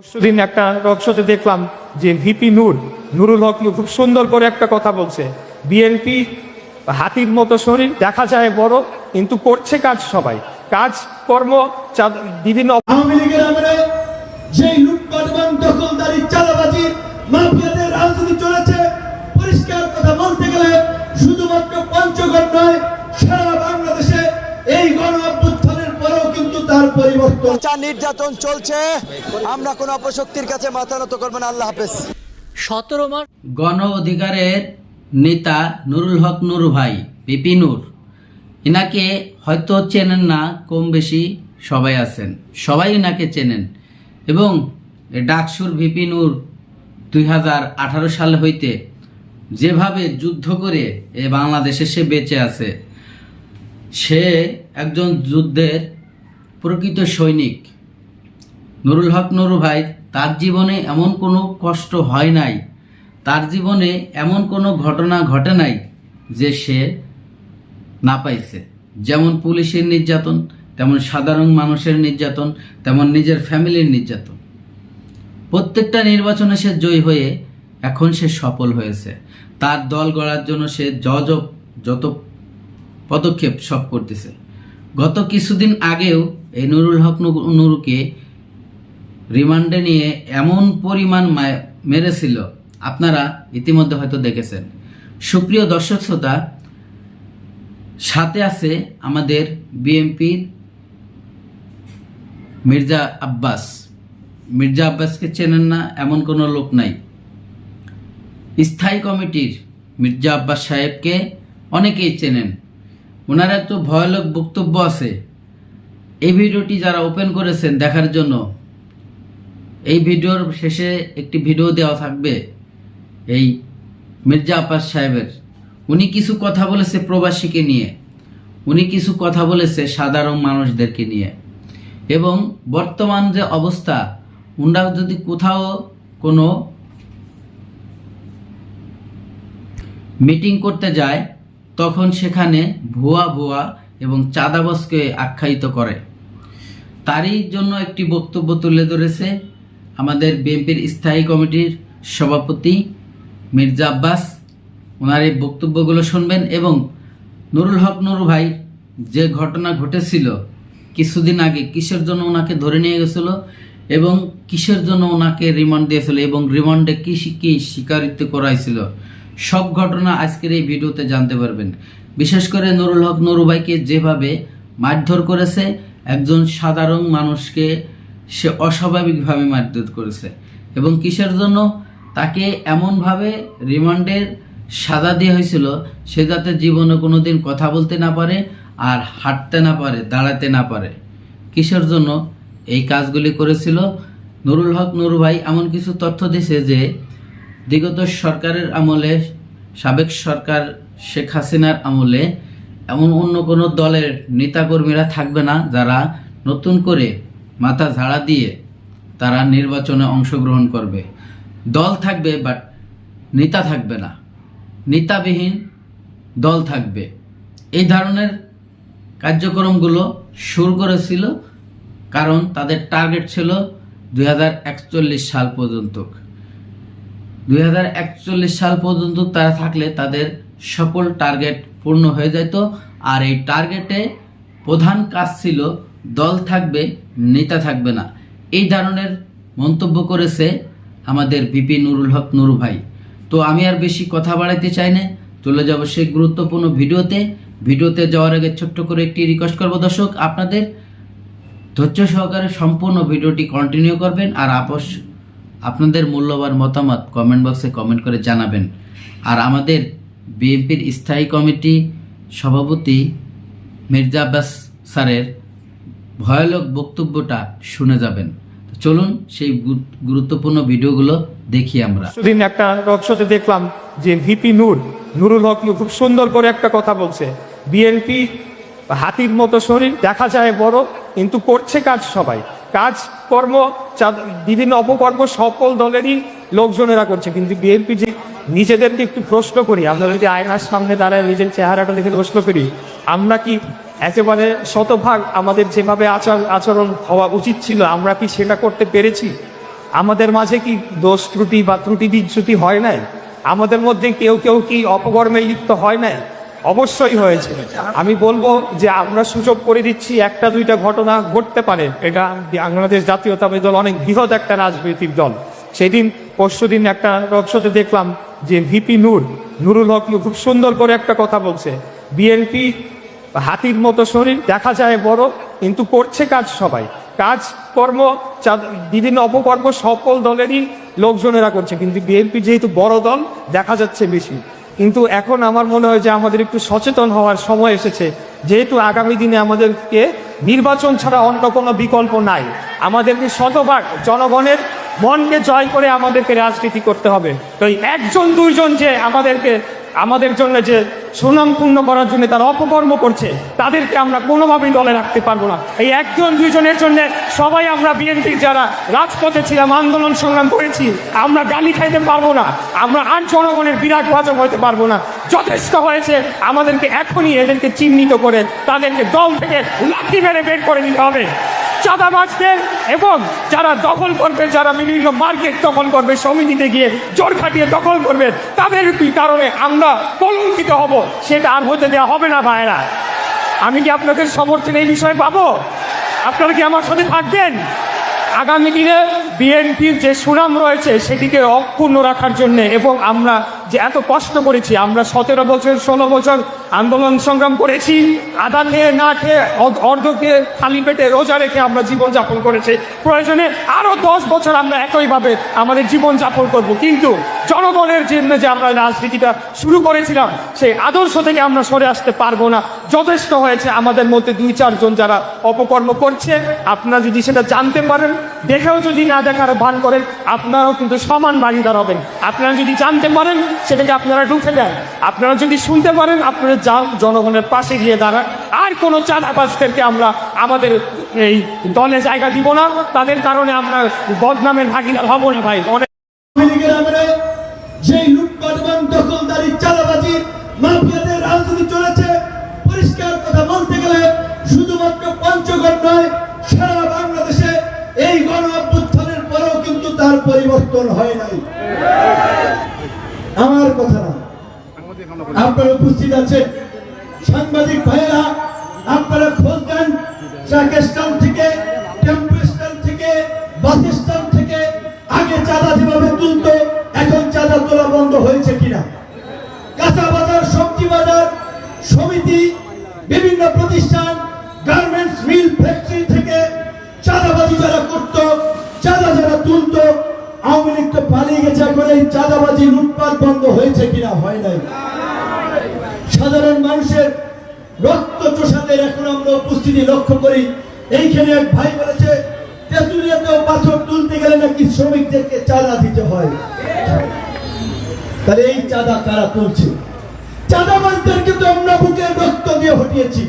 পরশুদিন একটা রকশোতে দেখলাম যে ভিপি নূর, নুরুল হক খুব সুন্দর করে একটা কথা বলছে। বিএনপি হাতির মতো শরীর, দেখা যায় বড়, কিন্তু করছে কাজ সবাই। কাজ, কর্ম বিভিন্ন আওয়ামী লীগের লুটপাট দখলদারি চালাবাজি মাফিয়াদের রাজনীতি চলেছে, পরিষ্কার কথা বলতে গেলে শুধুমাত্র পঞ্চগড় নয় পরিবর্তন। নির্যাতন চলছে। আমরা কোনো অপশক্তির কাছে মাথা নত করব না। আল্লাহ হাফেজ। সতেরো মাস গণ অধিকারের নেতা নুরুল হক নুরু ভাই পিপি নূর। এনাকে হয়তো চেনেন না কম বেশি সবাই আছেন। সবাই এনাকে চেনেন। এবং ডাকসুর ভিপি নূর দুই হাজার আঠারো সাল হইতে যেভাবে যুদ্ধ করে এ বাংলাদেশে সে বেঁচে আছে সে একজন যুদ্ধের প্রকৃত সৈনিক। নুরুল হক নুরু ভাই, তার জীবনে এমন কোনো কষ্ট হয় নাই। তার জীবনে এমন কোনো ঘটনা ঘটে নাই যে সে না পাইছে। যেমন পুলিশের নির্যাতন, তেমন সাধারণ মানুষের নির্যাতন, তেমন নিজের ফ্যামিলির নির্যাতন। প্রত্যেকটা নির্বাচনে সে জয়ী হয়ে এখন সে সফল হয়েছে। তার দল গড়ার জন্য সে যজ যত পদক্ষেপ সব করতেছে। গত কিছুদিন আগেও এই নুরুল হক নুরুকে রিমান্ডে নিয়ে এমন পরিমাণ মেরেছিল, আপনারা ইতিমধ্যে হয়তো দেখেছেন। সুপ্রিয় দর্শক শ্রোতা, সাথে আছে আমাদের বিএনপির মির্জা আব্বাস। মির্জা আব্বাসকে চেনেন না, এমন কোনো লোক নাই। স্থায়ী কমিটির মির্জা আব্বাস সাহেবকে অনেকেই চেনেন। ওনার একটু ভয়ানক বক্তব্য আছে। এই ভিডিওটি যারা ওপেন করেছেন দেখার জন্য, এই ভিডিওর শেষে একটি ভিডিও দেওয়া থাকবে এই মির্জা আব্বাস সাহেবের। উনি কিছু কথা বলেছে প্রবাসীকে নিয়ে, উনি কিছু কথা বলেছে সাধারণ মানুষদেরকে নিয়ে। এবং বর্তমান যে অবস্থা, উনারা যদি কোথাও কোনো মিটিং করতে যায়, তখন সেখানে ভুয়া ভুয়া এবং চাঁদাবাজকে আখ্যায়িত করে। তারই জন্য একটি বক্তব্য তুলে ধরেছে আমাদের বিএনপির স্থায়ী কমিটির সভাপতি মির্জা আব্বাস। ওনার এই বক্তব্যগুলো শুনবেন এবং নুরুল হক নুরু ভাই যে ঘটনা ঘটেছিল কিছুদিন আগে কিসের জন্য ওনাকে ধরে নিয়ে গেছিল এবং কিসের জন্য ওনাকে রিমান্ড দিয়েছিল এবং রিমান্ডে কি কি স্বীকারিত্ব করাইছিল, সব ঘটনা আজকের এই ভিডিওতে জানতে পারবেন। বিশেষ করে নুরুল হক নুরু ভাইকে যেভাবে মারধর করেছে একজন সাধারণ মানুষকে সে অস্বাভাবিকভাবে মারধর করেছে এবং কিসের জন্য? তাকে এমনভাবে রিমান্ডের সাজা দেওয়া হয়েছিল সে যাতে জীবনে কোনোদিন কথা বলতে না পারে আর হাঁটতে না পারে, দাঁড়াতে না পারে। কিসের জন্য? এই কাজগুলি করেছিল নুরুল হক নুরু ভাই। এমন কিছু তথ্য দিয়েছে যে বিগত সরকারের আমলে, সাবেক সরকার শেখ হাসিনার আমলে এমন অন্য কোনো দলের নেতাকর্মীরা থাকবে না যারা নতুন করে মাথা ঝাড়া দিয়ে তারা নির্বাচনে অংশগ্রহণ করবে। দল থাকবে বাট নেতা থাকবে না। নেতাবিহীন দল থাকবে। এই ধরনের কার্যক্রমগুলো শুরু করেছিল কারণ তাদের টার্গেট ছিল দু হাজার একচল্লিশ সাল পর্যন্ত। দু হাজার একচল্লিশ সাল পর্যন্ত তারা থাকলে তাদের সকল টার্গেট পূর্ণ হয়ে যেত আর এই টার্গেটে প্রধান কাজ ছিল, দল থাকবে, নেতা থাকবে না। এই ধরনের মন্তব্য করেছে আমাদের বিপি নুরুল হক নুরু ভাই। তো আমি আর বেশি কথা বাড়াইতে চাই না। চলে যাব সেই গুরুত্বপূর্ণ ভিডিওতে। ভিডিওতে যাওয়ার আগে ছোট্ট করে একটি রিকোয়েস্ট করব। দর্শক, আপনাদের ধৈর্য সহকারে সম্পূর্ণ ভিডিওটি কন্টিনিউ করবেন আর আপস আপনাদের মূল্যবান মতামত কমেন্ট বক্সে কমেন্ট করে জানাবেন। আর আমাদের বিএনপির স্থায়ী কমিটি সভাপতি মির্জা আব্বাস স্যারের ভয়ানক বক্তব্যটা শুনে যাবেন। চলুন সেই গুরুত্বপূর্ণ ভিডিওগুলো দেখি আমরা। দিন একটা রকশোতে দেখলাম যে ভিপি নূর, নুরুল হক খুব সুন্দর করে একটা কথা বলছে। বিএনপি হাতির মতো শরীর, দেখা যায় বড়, কিন্তু করছে কাজ সবাই। কাজ, কর্ম বিভিন্ন অপকর্ম সকল দলেরই লোকজনেরা করছে। কিন্তু বিএনপি যে নিজেদেরকে একটু প্রশ্ন করি। আমরা যদি আয়নার সামনে দাঁড়ায় নিজের চেহারাটা দেখে প্রশ্ন করি, আমরা কি একেবারে শতভাগ আমাদের যেভাবে আচার আচরণ হওয়া উচিত ছিল, আমরা কি সেটা করতে পেরেছি? আমাদের মাঝে কি দোষ ত্রুটি বা ত্রুটি বিচ্যুতি হয় নাই? আমাদের মধ্যে কেউ কেউ কি অপকর্মে লিপ্ত হয় নাই? অবশ্যই হয়েছে। আমি বলব যে আমরা সুযোগ করে দিচ্ছি, একটা দুইটা ঘটনা ঘটতে পারে। এটা বাংলাদেশ জাতীয়তাবাদী দল, অনেক বৃহৎ একটা রাজনৈতিক দল। সেদিন পরশু দিন একটা রক্ষতে দেখলাম যে ভিপি নূর, নুরুল হক খুব সুন্দর করে একটা কথা বলছে। বিএনপি হাতির মতো শরীর, দেখা যায় বড়, কিন্তু করছে কাজ সবাই। কাজ, কর্ম বিভিন্ন অপকর্ম সকল দলেরই লোকজনেরা করছে, কিন্তু বিএনপি যেহেতু বড় দল, দেখা যাচ্ছে বেশি। কিন্তু এখন আমার মনে হয় যে আমাদের একটু সচেতন হওয়ার সময় এসেছে। যেহেতু আগামী দিনে আমাদেরকে নির্বাচন ছাড়া অন্য কোনো বিকল্প নাই। আমাদেরকে শতভাগ জনগণের মনকে জয় করে আমাদেরকে রাজনীতি করতে হবে। তো এই একজন, দুইজন যে আমাদেরকে, আমাদের জন্য যে সুনামপূর্ণ করার জন্য তারা অপকর্ম করছে, তাদেরকে আমরা কোনোভাবেই দলে রাখতে পারব না। এই একজন, দুইজনের জন্য সবাই আমরা বিএনপির যারা রাজপথে ছিলাম, আন্দোলন সংগ্রাম করেছি, আমরা গালি খাইতে পারব না, আমরা আর জনগণের বিরাট বাচক হতে পারব না। যথেষ্ট হয়েছে, আমাদেরকে এখনই এদেরকে চিহ্নিত করে তাদেরকে দল থেকে লাঠি মেরে বের করে দিতে হবে। চাঁদাবাজদের এবং যারা দখল করবে, যারা বিভিন্ন মার্কেট দখল করবে, সমিতিতে গিয়ে জোর খাটিয়ে দখল করবে, তাদের কারণে আমরা কলঙ্কিত হব? সেটা আর হতে দেওয়া হবে না ভাইরা আমি কি আপনাদের সমর্থন এই বিষয়ে পাবো? আপনারা কি আমার সাথে থাকবেন? আগামী দিনে বিএনপির যে সুনাম রয়েছে, সেটিকে অক্ষুণ্ণ রাখার জন্য এবং আমরা যে এত কষ্ট করেছি, আমরা সতেরো বছর, ষোলো বছর আন্দোলন সংগ্রাম করেছি আদান খেয়ে, না খেয়ে অর্ধ- অর্ধকে খালি পেটে রোজা রেখে আমরা জীবনযাপন করেছি। প্রয়োজনে আরও দশ বছর আমরা একইভাবে আমাদের জীবনযাপন করব। কিন্তু জনগণের জন্য যে আমরা রাজনীতিটা শুরু করেছিলাম, সেই আদর্শ থেকে আমরা সরে আসতে পারব না। যথেষ্ট হয়েছে আমাদের মধ্যে দুই চারজন যারা অপকর্ম করছে। আপনারা যদি সেটা জানতে পারেন, দেখেও যদি না দেখার ভান করেন, আপনারাও কিন্তু সমান ভাগিদার হবেন। আপনারা যদি জানতে পারেন সেটাকে আপনারা ঢুকে দেন। আপনারা যদি শুনতে পারেন, আপনারা যান, জনগণের পাশে গিয়ে দাঁড়ান। আর কোনো চাঁদাবাজদেরকে আমরা আমাদের এই দলে জায়গা দিব না। তাদের কারণে আমরা বদনামের ভাগিদার হব না ভাই। অনেক এই গণ অভ্যুত্থানের পরেও কিন্তু তার পরিবর্তন হয় নাই। আমার কথা না। আপনারা উপস্থিত আছেন। সাংবাদিক ভাইয়েরা, আপনারা খোঁজ দেন ট্রাক স্ট্যান্ড থেকে, টেম্পো স্ট্যান্ড থেকে, বাস স্ট্যান্ড থেকে। আগে চাঁদা যেভাবে তুলতো, এখন চাঁদা তোলা বন্ধ হয়েছে কিনা? কাঁচা বাজার, সবজি বাজার, সমিতি, বিভিন্ন প্রতিষ্ঠান garments mill factory Awami League তো পালিয়ে গেছে, এখন এই চাঁদাবাজি লুটপাট বন্ধ হয়েছে কিনা হয় নাই। সাধারণ মানুষের রক্ত চোষাদের এখন আমরা উপস্থিতি লক্ষ্য করি। এইখানে এক ভাই বলেছে, তেঁতুলিয়াতেও পাথর তুলতে গেলে নাকি শ্রমিকদেরকে চাঁদা দিতে হয়। তাহলে এই চাঁদা কারা তুলছে? চাঁদাবাজদেরকে তো আমরা বুকে রক্ত দিয়ে হটিয়েছি।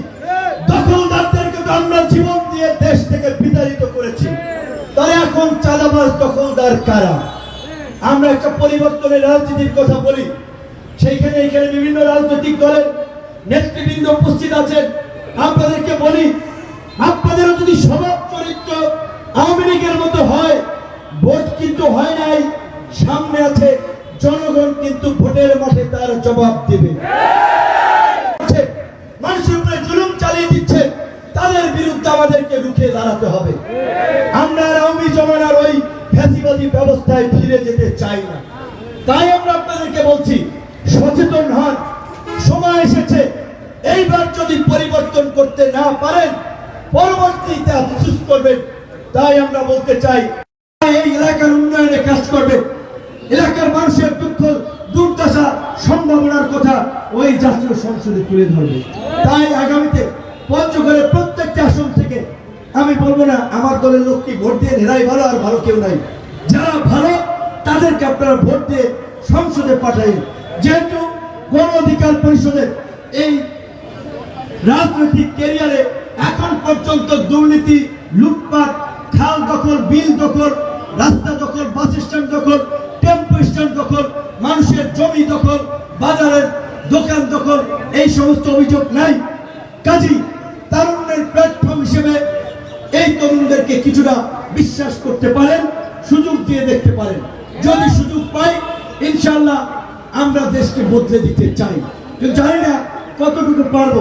দখলদারদেরকে তো আমরা জীবন দিয়ে দেশ থেকে বিতাড়িত করেছি। তাহলে এখন চাঁদাবাজ দখলদার কারা? আমরা একটা পরিবর্তনের রাজনীতির কথা বলি। সেইখানে এখানে বিভিন্ন রাজনৈতিক দলের নেতৃবৃন্দ উপস্থিত আছেন। আপনাদেরকে বলি, আপনাদেরও যদি স্বভাব চরিত্র আওয়ামী লীগের মতো হয়, ভোট কিন্তু হয় নাই, সামনে আছে জনগণ কিন্তু ভোটের মাঠে তার জবাব দেবে। মানুষের উপরে জুলুম চালিয়ে তাদের বিরুদ্ধে আমাদেরকে রুখে দাঁড়াতে হবে। আমরা আওয়ামী জমানার ওই ফ্যাসিবাদী ব্যবস্থায় ফিরে যেতে চাই না। তাই আমরা আপনাদেরকে বলছি, সচেতন হন। সময় এসেছে। এইবার যদি পরিবর্তন করতে না পারেন, পরবর্তীতে আফসুস করবেন। তাই আমরা বলতে চাই, এই এলাকার উন্নয়নে কাজ করবে। এলাকার মানুষের দুঃখ, দুর্দশা, সম্ভাবনার কথা ওই জাতীয় সংসদে তুলে ধরবে। তাই আগামীতে পঞ্চগড়ের প্রত্যেকটা আসন থেকে আমি বলব না, আমার দলের লোক কি ভোট দিয়ে এরাই ভালো আর ভালো কেউ নাই। যারা ভালো, তাদেরকে আপনারা ভোট দিয়ে সংসদে পাঠাই। যেহেতু গণ অধিকার পরিষদের এই রাজনৈতিক ক্যারিয়ারে এখন পর্যন্ত দুর্নীতি, লুটপাট, খাল দখল, বিল দখল, রাস্তা দখল, বাস স্ট্যান্ড দখল, টেম্পো স্ট্যান্ড দখল, মানুষের জমি দখল, বাজারের দোকান দখল, এই সমস্ত অভিযোগ নাই। কাজী তারুণ্যের প্ল্যাটফর্ম হিসেবে এই তরুণদেরকে কিছুটা বিশ্বাস করতে পারেন, সুযোগ দিয়ে দেখতে পারেন। যদি সুযোগ পাই ইনশাল্লাহ আমরা দেশকে বদলে দিতে চাই। জানি না কতটুকু পারব